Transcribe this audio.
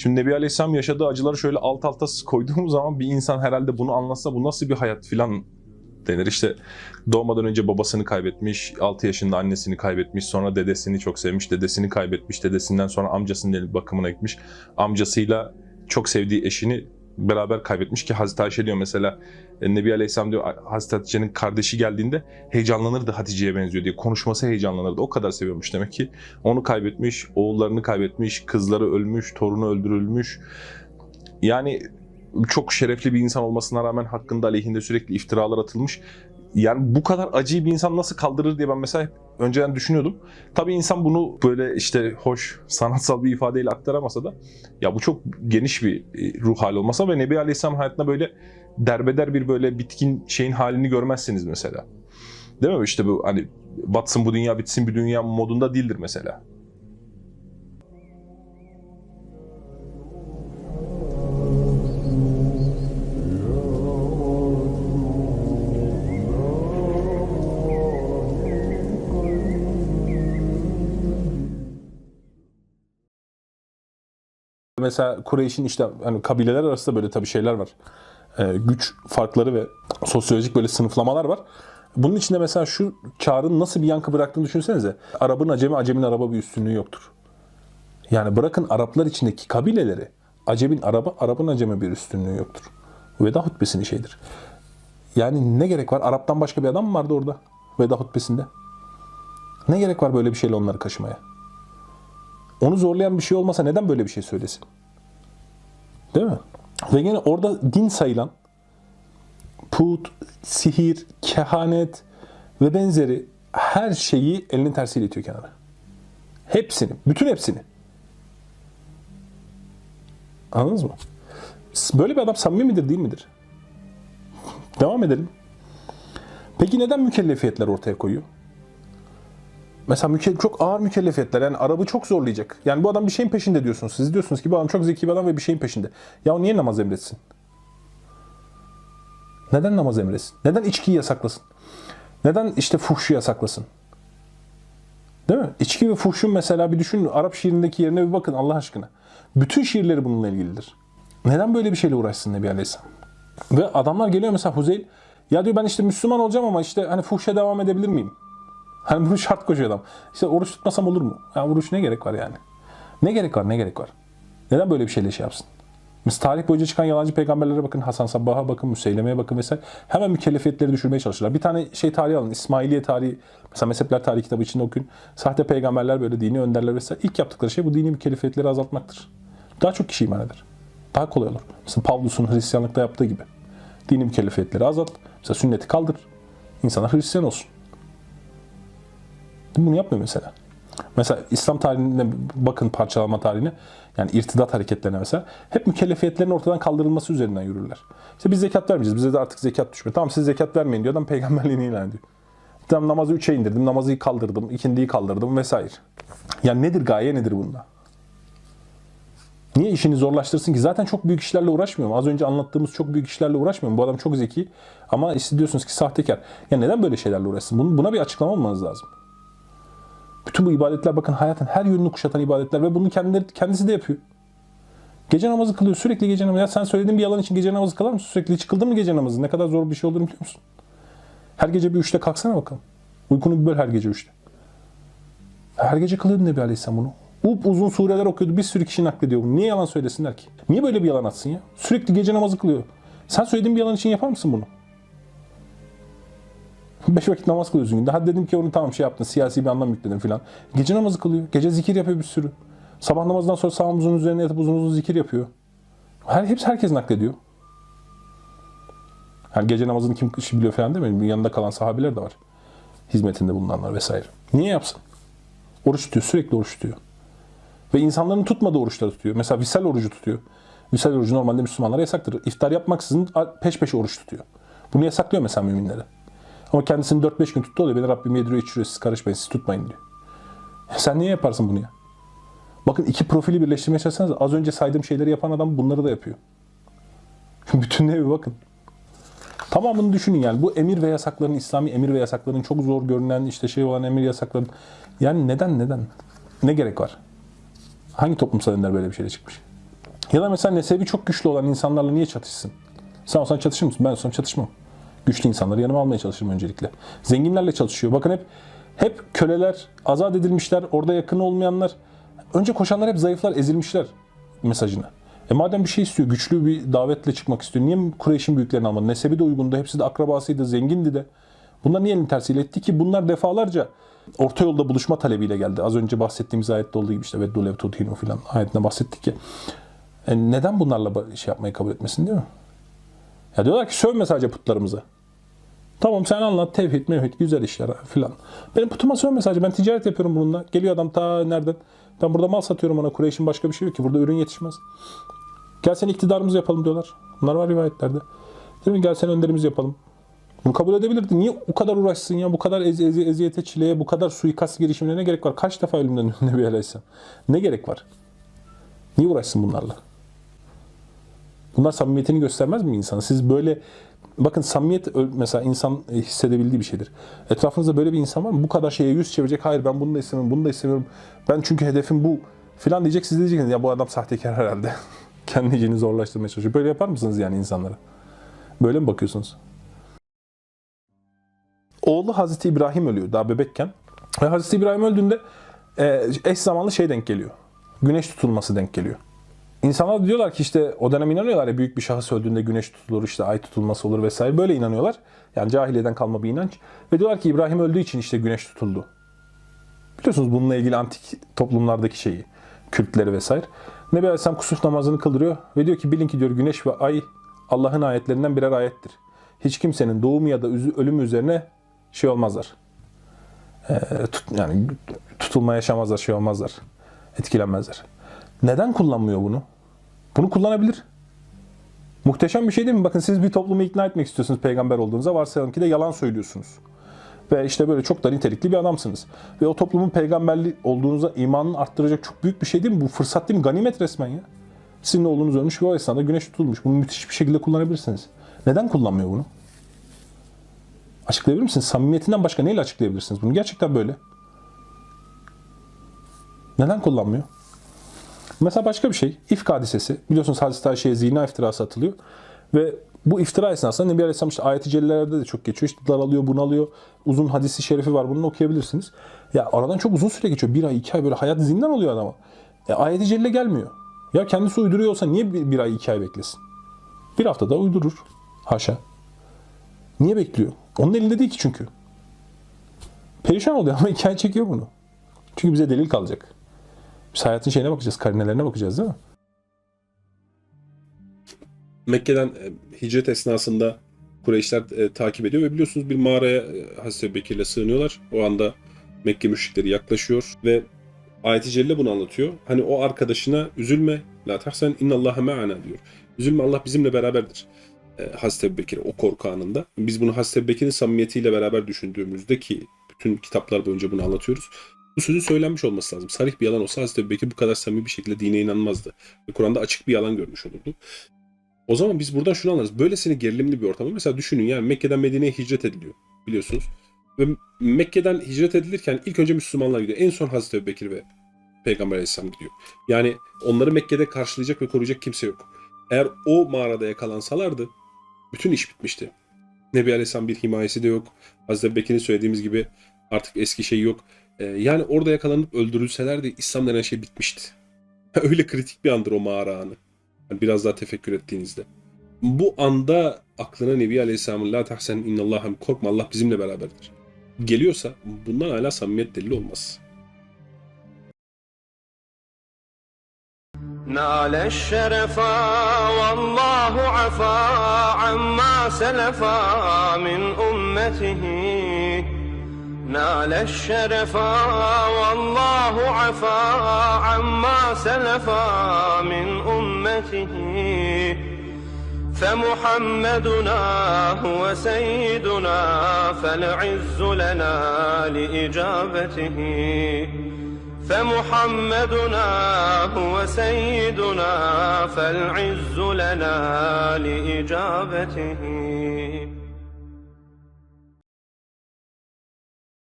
Şimdi Nebi Aleyhisselam yaşadığı acıları şöyle alt alta koyduğumuz zaman bir insan herhalde bunu anlatsa bu nasıl bir hayat filan denir. İşte doğmadan önce babasını kaybetmiş, 6 yaşında annesini kaybetmiş, sonra dedesini çok sevmiş, dedesini kaybetmiş, dedesinden sonra amcasının bakımına gitmiş. Amcasıyla çok sevdiği eşini beraber kaybetmiş ki Hazreti Ayşe diyor mesela e, Nebi Aleyhisselam diyor Hazreti Hatice'nin kardeşi geldiğinde heyecanlanırdı Hatice'ye benziyor diye. Konuşması heyecanlanırdı. O kadar seviyormuş demek ki. Onu kaybetmiş, oğullarını kaybetmiş, kızları ölmüş, torunu öldürülmüş. Yani çok şerefli bir insan olmasına rağmen hakkında aleyhinde sürekli iftiralar atılmış. Yani bu kadar acıyı bir insan nasıl kaldırır diye ben mesela önceden düşünüyordum. Tabii insan bunu böyle işte hoş sanatsal bir ifadeyle aktaramasa da ya bu çok geniş bir e, ruh hali olmasa ve Nebi Aleyhisselam hayatında böyle derbeder bir böyle bitkin şeyin halini görmezsiniz mesela. Değil mi? İşte bu hani batsın bu dünya bitsin bir dünya modunda değildir mesela. Mesela Kureyş'in işte hani kabileler arasında böyle tabii şeyler var. Ee, güç farkları ve sosyolojik böyle sınıflamalar var. Bunun içinde mesela şu çağrının nasıl bir yankı bıraktığını düşünsenize. Arap'ın acemi, acemin araba bir üstünlüğü yoktur. Yani bırakın Araplar içindeki kabileleri, acemin araba, Arap'ın acemi bir üstünlüğü yoktur. Veda hutbesinin şeyidir. Yani ne gerek var? Arap'tan başka bir adam mı vardı orada? Veda hutbesinde. Ne gerek var böyle bir şeyle onları kaşımaya? Onu zorlayan bir şey olmasa neden böyle bir şey söylesin? Değil mi? Ve yine orada din sayılan put, sihir, kehanet ve benzeri her şeyi elinin tersiyle itiyor kenara. Hepsini, bütün hepsini. Anladınız mı? Böyle bir adam samimi midir, değil midir? Devam edelim. Peki neden mükellefiyetler ortaya koyuyor? Mesela müke- çok ağır mükellefiyetler. Yani Arap'ı çok zorlayacak. Yani bu adam bir şeyin peşinde diyorsunuz. Siz diyorsunuz ki bu adam çok zeki bir adam ve bir şeyin peşinde. Ya o niye namaz emretsin? Neden namaz emretsin? Neden içkiyi yasaklasın? Neden işte fuhşu yasaklasın? Değil mi? İçki ve fuhşun mesela bir düşünün. Arap şiirindeki yerine bir bakın Allah aşkına. Bütün şiirleri bununla ilgilidir. Neden böyle bir şeyle uğraşsın Nebi Aleyhisselam? Ve adamlar geliyor mesela Huzeyl. Ya diyor ben işte Müslüman olacağım ama işte hani fuhşa devam edebilir miyim? Hani bunu şart koşuyor adam. İşte oruç tutmasam olur mu? Ya oruç ne gerek var yani? Ne gerek var? Ne gerek var? Neden böyle bir şeyle şey yapsın? Mesela tarih boyunca çıkan yalancı peygamberlere bakın, Hasan Sabbah'a bakın, Müseyleme'ye bakın vesaire. Hemen mükellefiyetleri düşürmeye çalışırlar. Bir tane şey tarihi alın, İsmailiye tarihi, mesela mezhepler tarihi kitabı içinde okuyun. Sahte peygamberler böyle dini önderler vesaire. İlk yaptıkları şey bu dini mükellefiyetleri azaltmaktır. Daha çok kişi iman eder. Daha kolay olur. Mesela Pavlus'un Hristiyanlıkta yaptığı gibi. Dini mükellefiyetleri azalt. Mesela sünneti kaldır. İnsanlar Hristiyan olsun. Bunu yapmıyor mesela. Mesela İslam tarihine bakın parçalama tarihine. Yani irtidat hareketlerine mesela. Hep mükellefiyetlerin ortadan kaldırılması üzerinden yürürler. İşte biz zekat vermeyeceğiz. Bize de artık zekat düşmüyor. Tamam siz zekat vermeyin diyor. Adam peygamberliğini ilan ediyor. Tamam namazı 3'e indirdim. Namazı kaldırdım. ikindiyi kaldırdım vesaire. Yani nedir gaye nedir bunda? Niye işini zorlaştırsın ki? Zaten çok büyük işlerle uğraşmıyor mu? Az önce anlattığımız çok büyük işlerle uğraşmıyor mu? Bu adam çok zeki ama işte diyorsunuz ki sahtekar. Ya neden böyle şeylerle uğraşsın? Bunun, buna bir açıklama olmanız lazım. Bütün bu ibadetler bakın hayatın her yönünü kuşatan ibadetler ve bunu kendileri, kendisi de yapıyor. Gece namazı kılıyor. Sürekli gece namazı. Ya sen söylediğin bir yalan için gece namazı kılar mısın? Sürekli hiç kıldın mı gece namazı? Ne kadar zor bir şey olduğunu biliyor musun? Her gece bir üçte kalksana bakalım. Uykunu bir böl her gece üçte. Her gece kılıyordu Nebi Aleyhisselam bunu. Up uzun sureler okuyordu. Bir sürü kişi naklediyor bunu. Niye yalan söylesinler ki? Niye böyle bir yalan atsın ya? Sürekli gece namazı kılıyor. Sen söylediğin bir yalan için yapar mısın bunu? Beş vakit namaz kılıyorsun günde. Hadi dedim ki onu tamam şey yaptın. Siyasi bir anlam yükledin filan. Gece namazı kılıyor. Gece zikir yapıyor bir sürü. Sabah namazından sonra sağ omzunun üzerine yatıp uzun uzun zikir yapıyor. Her, hepsi herkes naklediyor. Yani gece namazını kim biliyor falan değil mi? Yanında kalan sahabeler de var. Hizmetinde bulunanlar vesaire. Niye yapsın? Oruç tutuyor. Sürekli oruç tutuyor. Ve insanların tutmadığı oruçları tutuyor. Mesela visal orucu tutuyor. Visal orucu normalde Müslümanlara yasaktır. İftar yapmaksızın peş peşe oruç tutuyor. Bunu yasaklıyor mesela müminlere. Ama kendisini 4-5 gün tuttu oluyor. Beni Rabbim yediriyor içiriyor siz karışmayın siz tutmayın diyor. Sen niye yaparsın bunu ya? Bakın iki profili birleştirmeye çalışsanız az önce saydığım şeyleri yapan adam bunları da yapıyor. Bütününe bir bakın. Tamamını düşünün yani. Bu emir ve yasakların, İslami emir ve yasakların çok zor görünen işte şey olan emir yasakların. Yani neden neden? Ne gerek var? Hangi toplumsal ender böyle bir şeyle çıkmış? Ya da mesela nesebi çok güçlü olan insanlarla niye çatışsın? Sen olsan çatışır mısın? Ben olsam çatışmam. Güçlü insanları yanıma almaya çalışırım öncelikle. Zenginlerle çalışıyor. Bakın hep hep köleler, azat edilmişler, orada yakın olmayanlar. Önce koşanlar hep zayıflar, ezilmişler mesajına. E madem bir şey istiyor, güçlü bir davetle çıkmak istiyor. Niye Kureyş'in büyüklerini almadı? Nesebi de uygundu, hepsi de akrabasıydı, zengindi de. Bunlar niye elini tersiyle etti ki? Bunlar defalarca orta yolda buluşma talebiyle geldi. Az önce bahsettiğimiz ayette olduğu gibi işte Veddu lev tudhinu filan ayetinde bahsettik ki. E neden bunlarla şey yapmayı kabul etmesin değil mi? Ya diyorlar ki sövme sadece putlarımıza. Tamam sen anlat tevhid mevhid güzel işler filan. Benim putuma sövme sadece ben ticaret yapıyorum bununla. Geliyor adam ta nereden? Ben burada mal satıyorum ona. Kureyş'in başka bir şey yok ki. Burada ürün yetişmez. Gel sen iktidarımızı yapalım diyorlar. Bunlar var rivayetlerde. Değil mi? Gel sen önderimizi yapalım. Bunu kabul edebilirdi. Niye o kadar uğraşsın ya? Bu kadar ezi, ezi, eziyete, çileye, bu kadar suikast girişimine ne gerek var? Kaç defa ölümden Nebi Aleyhisselam? Ne gerek var? Niye uğraşsın bunlarla? Bunlar samimiyetini göstermez mi insana? Siz böyle bakın samimiyet mesela insan e, hissedebildiği bir şeydir. Etrafınızda böyle bir insan var mı? Bu kadar şeye yüz çevirecek. Hayır ben bunu da istemiyorum, bunu da istemiyorum. Ben çünkü hedefim bu filan diyecek. Siz diyeceksiniz ya bu adam sahtekar herhalde. Kendi iyiliğini zorlaştırmaya çalışıyor. Böyle yapar mısınız yani insanlara? Böyle mi bakıyorsunuz? Oğlu Hazreti İbrahim ölüyor daha bebekken. Ve Hazreti İbrahim öldüğünde e, eş zamanlı şey denk geliyor. Güneş tutulması denk geliyor. İnsanlar diyorlar ki işte o dönem inanıyorlar ya büyük bir şahıs öldüğünde güneş tutulur işte ay tutulması olur vesaire böyle inanıyorlar. Yani cahiliyeden kalma bir inanç. Ve diyorlar ki İbrahim öldüğü için işte güneş tutuldu. Biliyorsunuz bununla ilgili antik toplumlardaki şeyi, kültleri vesaire. Nebi Aleyhisselam kusuf namazını kıldırıyor ve diyor ki bilin ki diyor güneş ve ay Allah'ın ayetlerinden birer ayettir. Hiç kimsenin doğumu ya da ölümü üzerine şey olmazlar. Ee, tut, yani tutulma yaşamazlar, şey olmazlar. Etkilenmezler. Neden kullanmıyor bunu? Bunu kullanabilir. Muhteşem bir şey değil mi? Bakın siz bir toplumu ikna etmek istiyorsunuz peygamber olduğunuza. Varsayalım ki de yalan söylüyorsunuz. Ve işte böyle çok da nitelikli bir adamsınız. Ve o toplumun peygamberli olduğunuza imanını arttıracak çok büyük bir şey değil mi? Bu fırsat değil mi? Ganimet resmen ya. Sizin oğlunuz ölmüş ve o esnada güneş tutulmuş. Bunu müthiş bir şekilde kullanabilirsiniz. Neden kullanmıyor bunu? Açıklayabilir misiniz? Samimiyetinden başka neyle açıklayabilirsiniz bunu? Gerçekten böyle. Neden kullanmıyor? Mesela başka bir şey. İfk hadisesi. Biliyorsunuz Hazreti Ayşe'ye zina iftirası atılıyor. Ve bu iftira esnasında Nebi Aleyhisselam işte ayet-i cellelerde de çok geçiyor. İşte daralıyor, bunalıyor. Uzun hadisi şerifi var. Bunu okuyabilirsiniz. Ya aradan çok uzun süre geçiyor. Bir ay, iki ay böyle hayat zindan oluyor adama. E, ayet-i celle gelmiyor. Ya kendisi uyduruyor olsa niye bir, bir ay, iki ay beklesin? Bir haftada uydurur. Haşa. Niye bekliyor? Onun elinde değil ki çünkü. Perişan oluyor ama hikaye çekiyor bunu. Çünkü bize delil kalacak. Biz hayatın şeyine bakacağız, karinelerine bakacağız değil mi? Mekke'den e, hicret esnasında Kureyşler e, takip ediyor ve biliyorsunuz bir mağaraya e, Hazreti Bekir'le sığınıyorlar. O anda Mekke müşrikleri yaklaşıyor ve ayet-i celle bunu anlatıyor. Hani o arkadaşına üzülme, la tahsen innallâhe me'ana diyor. Üzülme Allah bizimle beraberdir. E, Hazreti Bekir o korku anında. Biz bunu Hazreti Bekir'in samimiyetiyle beraber düşündüğümüzde ki bütün kitaplar boyunca bunu anlatıyoruz. Bu sözün söylenmiş olması lazım. Sarih bir yalan olsa Hazreti Ebu Bekir bu kadar samimi bir şekilde dine inanmazdı. Ve Kur'an'da açık bir yalan görmüş olurdu. O zaman biz buradan şunu anlarız. Böylesine gerilimli bir ortamda mesela düşünün yani Mekke'den Medine'ye hicret ediliyor biliyorsunuz. Ve Mekke'den hicret edilirken ilk önce Müslümanlar gidiyor. En son Hazreti Ebubekir ve Peygamber Aleyhisselam gidiyor. Yani onları Mekke'de karşılayacak ve koruyacak kimse yok. Eğer o mağarada yakalansalardı bütün iş bitmişti. Nebi Aleyhisselam bir himayesi de yok. Hazreti Ebubekir'in söylediğimiz gibi artık eski şey yok. Ee, yani orada yakalanıp öldürülselerdi İslam denen şey bitmişti. Öyle kritik bir andır o mağara anı. Yani biraz daha tefekkür ettiğinizde. Bu anda aklına Nebi Aleyhisselam'ın la tahsen innallâhem korkma Allah bizimle beraberdir. Geliyorsa bundan hala samimiyet delili olmaz. نال الشرفا والله عفا عما سلفا من أمته نال الشرفا والله عفا عما سلفا من أمته. فمحمدنا هو سيدنا فالعز لنا لإجابته. فمحمدنا هو سيدنا فالعز لنا لإجابته.